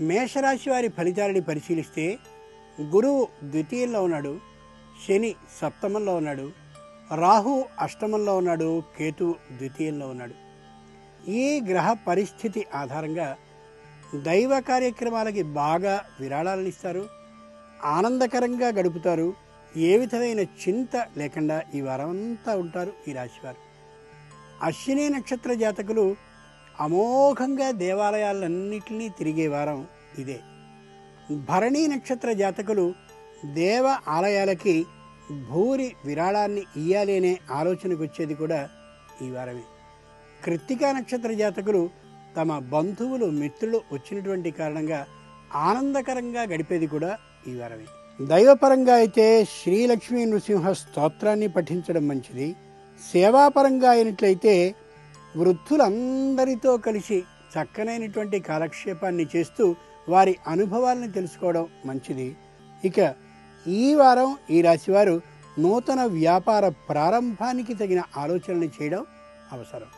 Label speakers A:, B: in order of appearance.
A: మేషరాశి వారి ఫలితాలని పరిశీలిస్తే గురువు ద్వితీయంలో ఉన్నాడు శని సప్తమంలో ఉన్నాడు రాహు అష్టమంలో ఉన్నాడు కేతు ద్వితీయంలో ఉన్నాడు. ఈ గ్రహ పరిస్థితి ఆధారంగా దైవ కార్యక్రమాలకి బాగా విరాళాలను ఇస్తారు ఆనందకరంగా గడుపుతారు ఏ విధమైన చింత లేకుండా ఈ వారం అంతా ఉంటారు ఈ రాశివారు అశ్విని నక్షత్ర జాతకులు అమోఘంగా దేవాలయాలన్నింటినీ తిరిగే వారం ఇదే. భరణి నక్షత్ర జాతకులు దేవ ఆలయాలకి భూరి విరాళాన్ని ఇయ్యాలి అనే ఆలోచనకు వచ్చేది కూడా ఈ వారమే. కృత్తికా నక్షత్ర జాతకులు తమ బంధువులు మిత్రులు వచ్చినటువంటి కారణంగా ఆనందకరంగా గడిపేది కూడా ఈ వారమే. దైవపరంగా అయితే శ్రీలక్ష్మీ నృసింహ స్తోత్రాన్ని పఠించడం మంచిది. సేవాపరంగా అయినట్లయితే వృద్ధులందరితో కలిసి చక్కనైనటువంటి కాలక్షేపాన్ని చేస్తూ వారి అనుభవాలను తెలుసుకోవడం మంచిది. ఇక ఈ వారం ఈ రాశివారు నూతన వ్యాపార ప్రారంభానికి తగిన ఆలోచనలు చేయడం అవసరం.